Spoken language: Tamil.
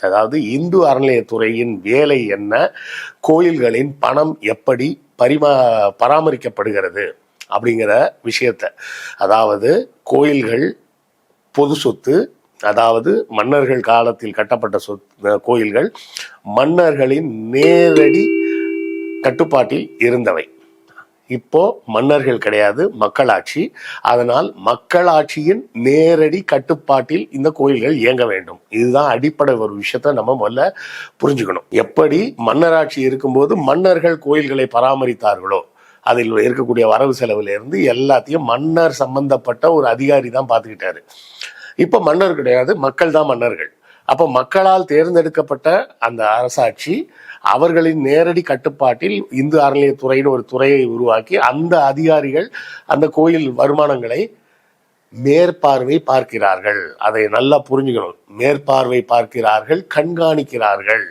அதாவது இந்து அறநிலையத்துறையின் வேலை என்ன? கோயில்களின் பணம் எப்படி பரிமா பராமரிக்கப்படுகிறது அப்படிங்கிற விஷயத்த. அதாவது கோயில்கள் பொது சொத்து அதாவது மன்னர்கள் காலத்தில் கட்டப்பட்ட சொத் கோயில்கள் மன்னர்களின் நேரடி கட்டுப்பாட்டில் இருந்தவை. இப்போ மன்னர்கள் கிடையாது மக்களாட்சி. அதனால் மக்களாட்சியின் நேரடி கட்டுப்பாட்டில் இந்த கோயில்கள் இயங்க வேண்டும். இதுதான் அடிப்படை ஒரு விஷயத்த நம்ம முதல்ல புரிஞ்சுக்கணும். எப்படி மன்னராட்சி இருக்கும்போது மன்னர்கள் கோயில்களை பராமரித்தார்களோ அதில் இருக்கக்கூடிய வரவு செலவுல இருந்து எல்லாத்தையும் மன்னர் சம்பந்தப்பட்ட ஒரு அதிகாரி தான் பார்த்துக்கிட்டாரு. இப்போ மன்னர் கிடையாது மக்கள் தான் மன்னர்கள். அப்போ மக்களால் தேர்ந்தெடுக்கப்பட்ட அந்த அரசாட்சி அவர்களின் நேரடி கட்டுப்பாட்டில் இந்து அறநிலையத்துறைன்னு ஒரு துறையை உருவாக்கி அந்த அதிகாரிகள் அந்த கோயில் வருமானங்களை மேற்பார்வை பார்க்கிறார்கள். அதை நல்லா புரிஞ்சுக்கணும். மேற்பார்வை பார்க்கிறார்கள் கண்காணிக்கிறார்கள்.